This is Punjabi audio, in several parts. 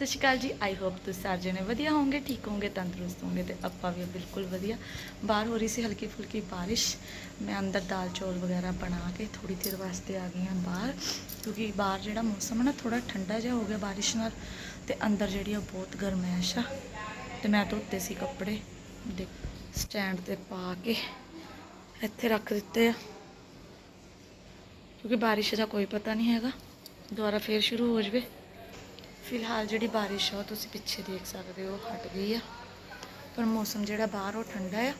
ਸਤਿ ਸ਼੍ਰੀ ਅਕਾਲ ਜੀ। ਆਈ ਹੋਪ ਤੁਸੀਂ ਸਾਰੇ ਜਣੇ ਵਧੀਆ ਹੋਵੋਗੇ, ਠੀਕ ਹੋਵੋਗੇ, ਤੰਦਰੁਸਤ ਹੋਵੋਗੇ ਤੇ ਆਪਾਂ ਵੀ ਬਿਲਕੁਲ ਵਧੀਆ। ਬਾਹਰ ਹੋ ਰਹੀ ਸੀ ਹਲਕੀ ਫੁਲਕੀ ਬਾਰਿਸ਼। ਮੈਂ ਅੰਦਰ ਦਾਲ ਚੌਲ ਵਗੈਰਾ ਬਣਾ ਕੇ ਥੋੜੀ ਦੇਰ ਵਾਸਤੇ ਆ ਗਈ ਹਾਂ ਬਾਹਰ। ਕਿਉਂਕਿ ਬਾਹਰ ਜਿਹੜਾ ਮੌਸਮ ਹੈ ਨਾ ਥੋੜਾ ਠੰਡਾ ਜਿਹਾ ਹੋ ਗਿਆ ਬਾਰਿਸ਼ ਨਾਲ ਤੇ ਅੰਦਰ ਜਿਹੜੀ ਆ ਬਹੁਤ ਗਰਮੈਸ਼ ਆ ਤੇ ਮੈਂ ਧੋਤੇ ਸੀ ਕੱਪੜੇ। ਦੇ ਸਟੈਂਡ ਤੇ ਪਾ ਕੇ ਇੱਥੇ ਰੱਖ ਦਿੱਤੇ ਆ। ਕਿਉਂਕਿ ਬਾਰਿਸ਼ ਦਾ ਕੋਈ ਪਤਾ ਨਹੀਂ ਹੈਗਾ। ਦੁਬਾਰਾ ਫੇਰ ਸ਼ੁਰੂ ਹੋ ਜਾਵੇ। ਫਿਲਹਾਲ ਜਿਹੜੀ ਬਾਰਿਸ਼ ਆ, ਉਹ ਤੁਸੀਂ ਪਿੱਛੇ ਦੇਖ ਸਕਦੇ ਹੋ ਹਟ ਗਈ ਆ। ਪਰ ਮੌਸਮ ਜਿਹੜਾ ਬਾਹਰ, ਉਹ ਠੰਡਾ ਆ।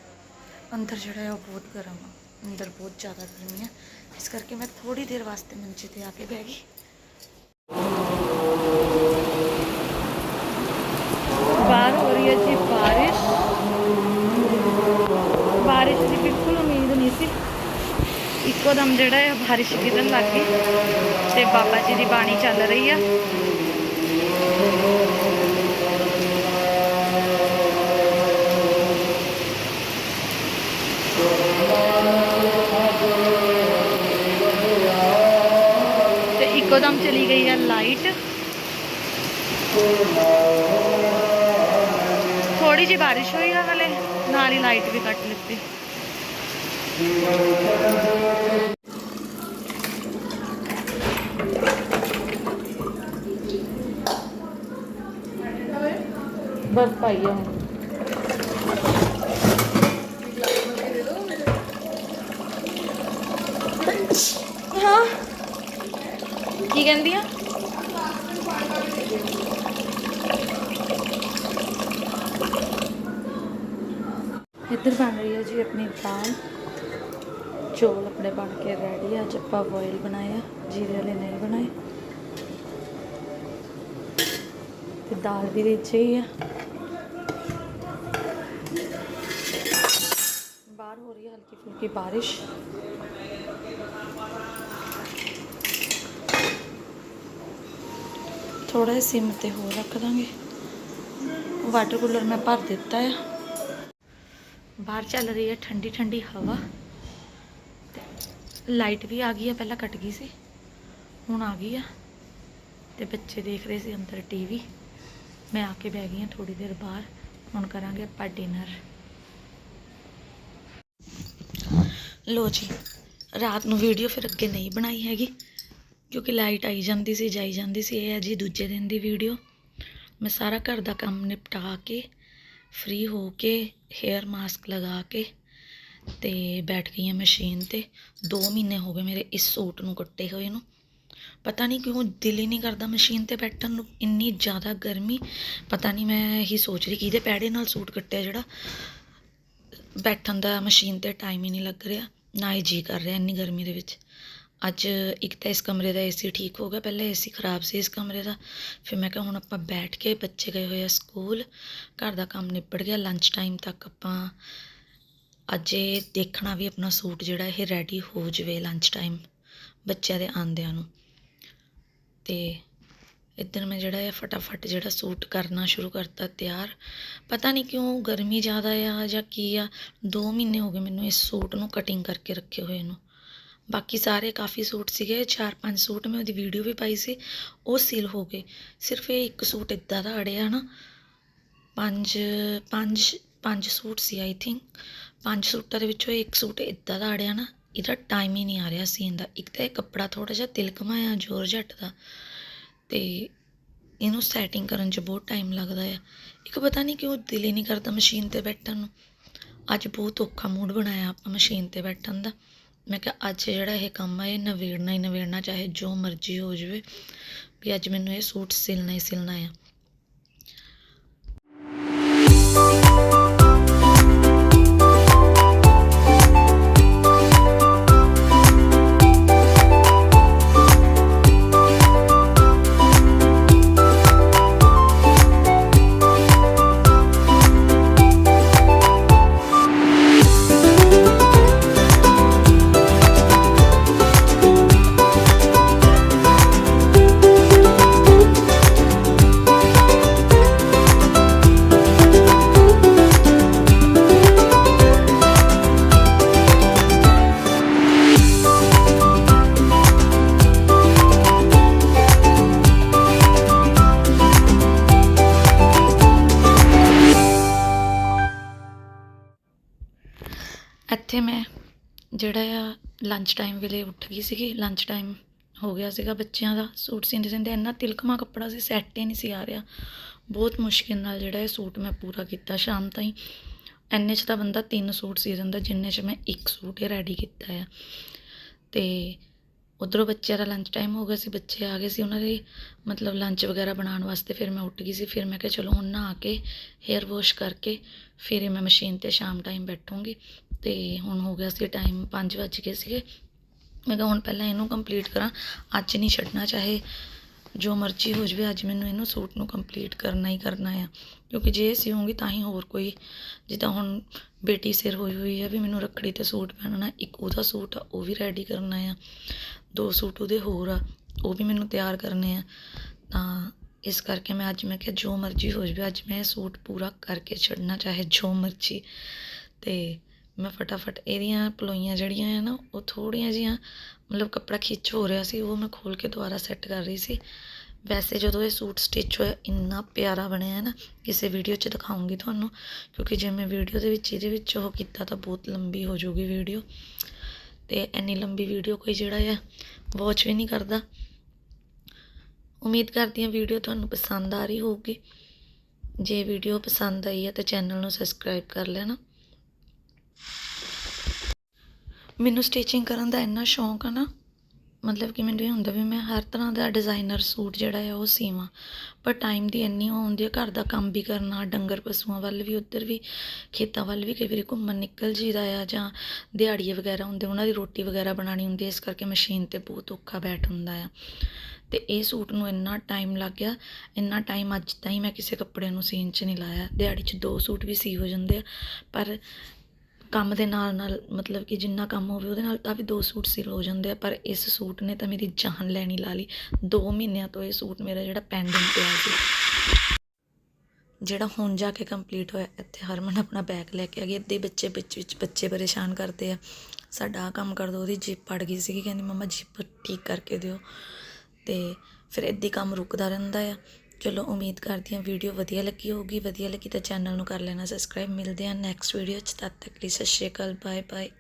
ਅੰਦਰ ਜਿਹੜਾ ਆ, ਉਹ ਬਹੁਤ ਗਰਮ ਆ। ਅੰਦਰ ਬਹੁਤ ਜ਼ਿਆਦਾ ਗਰਮੀ ਆ। ਇਸ ਕਰਕੇ ਮੈਂ ਥੋੜੀ ਦੇਰ ਵਾਸਤੇ ਮੰਜੇ ਤੇ ਆ ਕੇ ਬਹਿ ਗਈ। ਬਾਹਰ ਹੋ ਰਹੀ ਹੈ ਜੀ ਬਾਰਿਸ਼। ਬਾਰਿਸ਼ ਦੀ ਬਿਲਕੁਲ ਉਮੀਦ ਨਹੀਂ ਸੀ। ਇੱਕੋ ਦਮ ਜਿਹੜਾ ਹੈ ਬਾਰਿਸ਼ ਗਿਰਨ ਲੱਗ ਗਈ ਤੇ ਬਾਬਾ ਜੀ ਦੀ ਬਾਣੀ ਚੱਲ ਰਹੀ ਆ ਤੇ ਇੱਕੋ ਦਮ ਚਲੀ ਗਈ ਆ ਲਾਈਟ ਥੋੜੀ ਜਿਹੀ ਬਾਰਿਸ਼ ਹੋਈ ਆ ਹਲੇ ਨਾਲ ਹੀ ਲਾਈਟ ਵੀ ਕੱਟ ਲਿੱਤੀ ਬਰਫ਼ ਪਾਈ ਆ ਹੁਣ ਹਾਂ ਕੀ ਕਹਿੰਦੀ ਆ? ਇੱਧਰ ਬਣ ਰਹੀ ਹੈ ਜੀ ਆਪਣੀ ਦਾਲ। ਚੌਲ ਆਪਣੇ ਬਣ ਕੇ ਰੈਡੀ ਆ। ਅੱਜ ਆਪਾਂ ਬੋਇਲ ਬਣਾਇਆ ਜੀਰੇ ਵਾਲੇ ਨਹੀਂ ਬਣਾਏ। ਤੇ ਦਾਲ ਵੀ ਵਿੱਚ ਹੀ ਆ। ਬਾਹਰ ਹੋ ਰਹੀ ਹੈ ਹਲਕੀ ਫੁਲਕੀ ਬਾਰਿਸ਼। ਥੋੜਾ ਜਿਹਾ ਸਿਮ ਤੇ ਹੋਰ ਰੱਖ ਦਾਂਗੇ। ਵਾਟਰ ਕੂਲਰ ਮੈਂ ਭਰ ਦਿੱਤਾ ਆ। ਬਾਹਰ ਚੱਲ ਰਹੀ ਹੈ ਠੰਡੀ ਠੰਡੀ ਹਵਾ। ਤੇ ਲਾਈਟ ਵੀ ਆ ਗਈ ਆ, ਪਹਿਲਾਂ ਕੱਟ ਗਈ ਸੀ। ਹੁਣ ਆ ਗਈ ਆ। ਤੇ ਬੱਚੇ ਦੇਖ ਰਹੇ ਸੀ ਅੰਦਰ ਟੀਵੀ। ਮੈਂ ਆ ਕੇ ਬਹਿ ਗਈ ਹਾਂ ਥੋੜੀ ਦੇਰ ਬਾਹਰ। ਹੁਣ ਕਰਾਂਗੇ ਆਪਾਂ ਡਿਨਰ। ਲੋ ਜੀ, ਰਾਤ ਨੂੰ ਵੀਡੀਓ ਫਿਰ ਅੱਗੇ ਨਹੀਂ ਬਣਾਈ ਹੈਗੀ। ਕਿਉਂਕਿ ਲਾਈਟ ਆਈ ਜਾਂਦੀ ਸੀ, ਜਾਈ ਜਾਂਦੀ ਸੀ, ਇਹ ਹੈ ਜੀ ਦੂਜੇ ਦਿਨ ਦੀ ਵੀਡੀਓ ਮੈਂ ਸਾਰਾ ਘਰ ਦਾ ਕੰਮ ਨਿਪਟਾ ਕੇ ਫ੍ਰੀ ਹੋ ਕੇ ਹੇਅਰ ਮਾਸਕ ਲਗਾ ਕੇ ਤੇ ਬੈਠ ਗਈ ਹਾਂ ਮਸ਼ੀਨ ਤੇ। 2 ਮਹੀਨੇ ਹੋ ਗਏ ਮੇਰੇ ਇਸ ਸੂਟ ਨੂੰ ਕੱਟੇ ਹੋਏ ਨੂੰ। ਪਤਾ ਨਹੀਂ ਕਿਉਂ ਦਿਲ ਹੀ ਨਹੀਂ ਕਰਦਾ ਮਸ਼ੀਨ ਤੇ ਬੈਠਣ ਨੂੰ। ਇੰਨੀ ਜ਼ਿਆਦਾ ਗਰਮੀ। ਪਤਾ ਨਹੀਂ ਮੈਂ ਹੀ ਸੋਚ ਰਹੀ ਕਿਹਦੇ ਪੈੜੇ ਨਾਲ ਸੂਟ ਕੱਟਿਆ ਜਿਹੜਾ ਬੈਠਣ ਦਾ ਮਸ਼ੀਨ ਤੇ ਟਾਈਮ ਹੀ ਨਹੀਂ ਲੱਗ ਰਿਹਾ। ਨਾ ਹੀ ਜੀ ਕਰ ਰਿਹਾ ਇੰਨੀ ਗਰਮੀ ਦੇ ਵਿੱਚ। ਅੱਜ ਇੱਕ ਤਾਂ ਇਸ ਕਮਰੇ ਦਾ ਏਸੀ ਠੀਕ ਹੋ ਗਿਆ, ਪਹਿਲੇ ਏਸੀ ਖਰਾਬ ਸੀ ਇਸ ਕਮਰੇ ਦਾ। ਫਿਰ ਮੈਂ ਕਿਹਾ ਹੁਣ ਆਪਾਂ ਬੈਠ ਕੇ ਬੱਚੇ ਗਏ ਹੋਏ ਆ ਸਕੂਲ, ਘਰ ਦਾ ਕੰਮ ਨਿਬੜ ਗਿਆ ਲੰਚ ਟਾਈਮ ਤੱਕ ਆਪਾਂ ਅੱਜ ਇਹ ਦੇਖਣਾ ਵੀ ਆਪਣਾ ਸੂਟ ਜਿਹੜਾ ਇਹ ਰੈਡੀ ਹੋ ਜਵੇ ਲੰਚ ਟਾਈਮ ਬੱਚਿਆਂ ਦੇ ਆਂਦਿਆਂ ਨੂੰ। ਤੇ ਇੱਧਰ ਮੈਂ ਜਿਹੜਾ ਹੈ ਫਟਾਫਟ ਜਿਹੜਾ ਸੂਟ ਕਰਨਾ ਸ਼ੁਰੂ ਕਰਤਾ ਤਿਆਰ। ਪਤਾ ਨਹੀਂ ਕਿਉਂ ਗਰਮੀ ਜ਼ਿਆਦਾ ਆ ਜਾਂ ਕੀ ਆ 2 ਮਹੀਨੇ ਹੋ ਗਏ ਮੈਨੂੰ ਇਸ ਸੂਟ ਨੂੰ ਕਟਿੰਗ ਕਰਕੇ ਰੱਖੇ ਹੋਏ ਨੂੰ। ਬਾਕੀ ਸਾਰੇ ਕਾਫੀ ਸੂਟ ਸੀਗੇ 4-5 ਸੂਟ ਮੈਂ ਉਹਦੀ ਵੀਡੀਓ ਵੀ ਪਾਈ ਸੀ, ਉਹ ਸੀਲ ਹੋ ਗਏ। ਸਿਰਫ ਇਹ ਇੱਕ ਸੂਟ ਇਦਾਂ ਦਾ ਅੜਿਆ ਨਾ, ਪੰਜ ਪੰਜ ਪੰਜ ਸੂਟ ਸੀ ਆਈ ਥਿੰਕ ਪੰਜ ਸੂਟਾਂ ਦੇ ਵਿੱਚੋਂ ਇੱਕ ਸੂਟ ਇਦਾਂ ਦਾ ਅੜਿਆ ਨਾ, ਇਹਦਾ ਟਾਈਮ ਹੀ ਨਹੀਂ ਆ ਰਿਹਾ ਸੀਨ ਦਾ। ਇੱਕ ਤਾਂ ਇਹ ਕੱਪੜਾ ਥੋੜਾ ਜਿਹਾ ਤਿਲਕਮਾ ਆ ਜੋਰ ਜੱਟ ਦਾ। ਤੇ ਇਹਨੂੰ ਸੈਟਿੰਗ ਕਰਨ 'ਚ ਬਹੁਤ ਟਾਈਮ ਲੱਗਦਾ ਆ। ਇੱਕ ਪਤਾ ਨਹੀਂ ਕਿਉਂ ਦਿਲ ਹੀ ਨਹੀਂ ਕਰਦਾ ਮਸ਼ੀਨ ਤੇ ਬੈਠਣ ਨੂੰ। ਅੱਜ ਬਹੁਤ ਔਖਾ ਮੂਡ ਬਣਾਇਆ ਆਪਾਂ ਮਸ਼ੀਨ ਤੇ ਬੈਠਣ ਦਾ। ਮੈਂ ਕਿਹਾ, ਅੱਜ ਜਿਹੜਾ ਇਹ ਕੰਮ ਆ, ਇਹ ਨਵੇੜਨਾ ਹੀ ਨਵੇੜਨਾ, ਚਾਹੇ ਜੋ ਮਰਜ਼ੀ ਹੋ ਜਾਵੇ। ਵੀ ਅੱਜ ਮੈਨੂੰ ਇਹ ਸੂਟ ਸਿਲਣਾ ਹੀ ਸਿਲਣਾ ਆ। ਇੱਥੇ ਮੈਂ ਜਿਹੜਾ ਆ ਲੰਚ ਟਾਈਮ ਵੇਲੇ ਉੱਠ ਗਈ ਸੀਗੀ ਲੰਚ ਟਾਈਮ ਹੋ ਗਿਆ ਸੀਗਾ ਬੱਚਿਆਂ ਦਾ, ਸੂਟ ਸੀਂਦੇ ਸੀਂਦੇ ਇੰਨਾ ਤਿਲਕਮਾ ਕੱਪੜਾ ਸੀ ਸੈੱਟ ਹੀ ਨਹੀਂ ਸੀ ਆ ਰਿਹਾ। ਬਹੁਤ ਮੁਸ਼ਕਿਲ ਨਾਲ ਜਿਹੜਾ ਇਹ ਸੂਟ ਮੈਂ ਪੂਰਾ ਕੀਤਾ ਸ਼ਾਮ ਤਾਈਂ। ਇੰਨੇ 'ਚ ਤਾਂ ਬੰਦਾ ਤਿੰਨ ਸੂਟ ਸੀ ਦਿੰਦਾ ਜਿੰਨੇ 'ਚ ਮੈਂ ਇੱਕ ਸੂਟ ਹੀ ਰੈਡੀ ਕੀਤਾ ਆ। ਤੇ ਉਧਰੋਂ ਬੱਚਿਆਂ ਦਾ ਲੰਚ ਟਾਈਮ ਹੋ ਗਿਆ ਸੀ, ਬੱਚੇ ਆ ਗਏ ਸੀ, ਉਹਨਾਂ ਦੇ ਮਤਲਬ ਲੰਚ ਵਗੈਰਾ ਬਣਾਉਣ ਵਾਸਤੇ ਫਿਰ ਮੈਂ ਉੱਠ ਗਈ ਸੀ, ਫਿਰ ਮੈਂ ਕਿਹਾ ਚਲੋ ਹੁਣ ਨਹਾ ਕੇ ਹੇਅਰ ਵਾਸ਼ ਕਰਕੇ, ਫਿਰ ਮੈਂ ਮਸ਼ੀਨ ਤੇ ਸ਼ਾਮ ਟਾਈਮ ਬੈਠੂੰਗੀ। ਤੇ ਹੁਣ ਹੋ ਗਿਆ ਸੀ ਟਾਈਮ 5 ਵੱਜ ਗਏ ਸੀਗੇ। ਮੈਂ ਕਿਹਾ ਹੁਣ ਪਹਿਲਾਂ ਇਹਨੂੰ ਕੰਪਲੀਟ ਕਰਾਂ, ਅੱਜ ਨਹੀਂ ਛੱਡਣਾ, ਚਾਹੇ ਜੋ ਮਰਜ਼ੀ ਹੋ ਜਾਵੇ, ਅੱਜ ਮੈਨੂੰ ਇਹਨੂੰ ਸੂਟ ਨੂੰ ਕੰਪਲੀਟ ਕਰਨਾ ਹੀ ਕਰਨਾ ਆ। ਕਿਉਂਕਿ ਜੇ ਸਿਉਂਗੀ ਤਾਂ ਹੀ ਹੋਰ ਕੋਈ, ਜਿੱਦਾਂ ਹੁਣ ਬੇਟੀ ਸਿਰ ਹੋਈ ਹੋਈ ਹੈ ਵੀ ਮੈਨੂੰ ਰੱਖੜੀ ਤੇ ਸੂਟ ਪਹਿਨਣਾ, ਇੱਕ ਉਹਦਾ ਸੂਟ ਆ, ਉਹ ਵੀ ਰੈਡੀ ਕਰਨਾ ਆ। ਦੋ ਸੂਟ ਉਹਦੇ ਹੋਰ ਆ, ਉਹ ਵੀ ਮੈਨੂੰ ਤਿਆਰ ਕਰਨੇ ਆ। ਤਾਂ ਇਸ ਕਰਕੇ ਮੈਂ ਅੱਜ ਮੈਂ ਕਿਹਾ ਜੋ ਮਰਜ਼ੀ ਹੋ ਜਾਵੇ, ਅੱਜ ਮੈਂ ਇਹ ਸੂਟ ਪੂਰਾ ਕਰਕੇ ਛੱਡਣਾ, ਚਾਹੇ ਜੋ ਮਰਜ਼ੀ। ਤੇ ਮੈਂ ਫਟਾਫਟ ਇਹਦੀਆਂ ਪਲੋਈਆਂ ਜਿਹੜੀਆਂ ਆ ਨਾ, ਉਹ ਥੋੜੀਆਂ ਜੀਆਂ ਮਤਲਬ ਕੱਪੜਾ ਖਿੱਚ ਹੋ ਰਿਹਾ ਸੀ, ਉਹ ਮੈਂ ਖੋਲ ਕੇ ਦੁਬਾਰਾ ਸੈੱਟ ਕਰ ਰਹੀ ਸੀ। ਵੈਸੇ ਜਦੋਂ ਇਹ ਸੂਟ ਸਟਿਚ ਹੋਇਆ, ਇੰਨਾ ਪਿਆਰਾ ਬਣਿਆ ਹੈ ਨਾ, ਕਿਸੇ ਵੀਡੀਓ 'ਚ ਦਿਖਾਉਂਗੀ ਤੁਹਾਨੂੰ, ਕਿਉਂਕਿ ਜੇ ਮੈਂ ਵੀਡੀਓ ਦੇ ਵਿੱਚ, ਇਹਦੇ ਵਿੱਚ ਉਹ ਕੀਤਾ ਤਾਂ ਬਹੁਤ ਲੰਬੀ ਹੋ ਜਾਊਗੀ ਵੀਡੀਓ ਤੇ ਇੰਨੀ ਲੰਬੀ ਵੀਡੀਓ ਕੋਈ ਜਿਹੜਾ ਆ ਵਾਚ ਵੀ ਨਹੀਂ ਕਰਦਾ। ਉਮੀਦ ਕਰਦੀ ਹਾਂ ਵੀਡੀਓ ਤੁਹਾਨੂੰ ਪਸੰਦ ਆ ਰਹੀ ਹੋਊਗੀ। ਜੇ ਵੀਡੀਓ ਪਸੰਦ ਆਈ ਹੈ ਤਾਂ ਚੈਨਲ ਨੂੰ ਸਬਸਕ੍ਰਾਈਬ ਕਰ ਲੈਣਾ। ਮੈਨੂੰ ਸਟਿਚਿੰਗ ਕਰਨ ਦਾ ਇੰਨਾ ਸ਼ੌਂਕ ਆ ਨਾ, ਮਤਲਬ ਕਿ ਮੈਨੂੰ ਇਹ ਹੁੰਦਾ ਵੀ ਮੈਂ ਹਰ ਤਰ੍ਹਾਂ ਦਾ ਡਿਜ਼ਾਈਨਰ ਸੂਟ ਜਿਹੜਾ ਆ ਉਹ ਸੀਵਾਂ, ਪਰ ਟਾਈਮ ਦੀ ਇੰਨੀ ਉਹ ਹੁੰਦੀ ਹੈ ਘਰ ਦਾ ਕੰਮ ਵੀ ਕਰਨਾ, ਡੰਗਰ ਪਸ਼ੂਆਂ ਵੱਲ ਵੀ, ਉੱਧਰ ਵੀ, ਖੇਤਾਂ ਵੱਲ ਵੀ ਕਈ ਵਾਰੀ ਘੁੰਮਣ ਨਿਕਲ ਜੀਦਾ ਆ ਜਾਂ ਦਿਹਾੜੀਏ ਵਗੈਰਾ ਹੁੰਦੇ, ਉਹਨਾਂ ਦੀ ਰੋਟੀ ਵਗੈਰਾ ਬਣਾਉਣੀ ਹੁੰਦੀ ਹੈ ਇਸ ਕਰਕੇ ਮਸ਼ੀਨ ਤੇ ਬਹੁਤ ਔਖਾ ਬੈਠ ਹੁੰਦਾ ਆ। ਤੇ ਇਹ ਸੂਟ ਨੂੰ ਇੰਨਾ ਟਾਈਮ ਲੱਗ ਗਿਆ, ਇੰਨਾ ਟਾਈਮ ਅੱਜ ਤਾਈਂ ਮੈਂ ਕਿਸੇ ਕੱਪੜੇ ਨੂੰ ਸੀਨ 'ਚ ਨਹੀਂ ਲਾਇਆ, ਦਿਹਾੜੀ 'ਚ ਦੋ ਸੂਟ ਵੀ ਸੀ ਹੋ ਜਾਂਦੇ ਆ, ਪਰ ਕੰਮ ਦੇ ਨਾਲ ਨਾਲ, ਮਤਲਬ ਕਿ ਜਿੰਨਾ ਕੰਮ ਹੋਵੇ ਉਹਦੇ ਨਾਲ ਤਾਂ ਵੀ ਦੋ ਸੂਟ ਸਿਲ ਹੋ ਜਾਂਦੇ ਆ, ਪਰ ਇਸ ਸੂਟ ਨੇ ਤਾਂ ਮੇਰੀ ਜਾਨ ਲੈਣੀ ਲਾ ਲਈ। 2 ਮਹੀਨਿਆਂ ਤੋਂ ਇਹ ਸੂਟ ਮੇਰਾ ਜਿਹੜਾ ਪੈਂਡਿੰਗ ਪਿਆ ਸੀ। ਜਿਹੜਾ ਹੁਣ ਜਾ ਕੇ ਕੰਪਲੀਟ ਹੋਇਆ, ਇੱਥੇ ਹਰਮਨ ਆਪਣਾ ਬੈਗ ਲੈ ਕੇ ਆ ਗਈ। ਅੱਧੇ ਬੱਚੇ ਵਿੱਚ ਵਿੱਚ ਬੱਚੇ ਪਰੇਸ਼ਾਨ ਕਰਦੇ ਆ। ਸਾਡਾ ਆਹ ਕੰਮ ਕਰ ਦੋ, ਉਹਦੀ ਜਿੱਪ ਪੜ ਗਈ ਸੀਗੀ। ਕਹਿੰਦੀ, ਮਮਾ, ਜਿੱਪ ਠੀਕ ਕਰਕੇ ਦਿਓ। ਤੇ ਫਿਰ ਇੱਦਾਂ ਹੀ ਕੰਮ ਰੁਕਦਾ ਰਹਿੰਦਾ ਆ। ਚਲੋ ਉਮੀਦ ਕਰਦੀ ਹਾਂ ਵੀਡੀਓ ਵਧੀਆ ਲੱਗੀ ਹੋਊਗੀ। ਵਧੀਆ ਲੱਗੀ ਤਾਂ ਚੈਨਲ ਨੂੰ ਕਰ ਲੈਣਾ ਸਬਸਕ੍ਰਾਈਬ ਮਿਲਦੇ ਹਾਂ ਨੈਕਸਟ ਵੀਡੀਓ 'ਚ। ਤਦ ਤੱਕ ਲਈ ਸਤਿ ਸ਼੍ਰੀ ਅਕਾਲ। Bye bye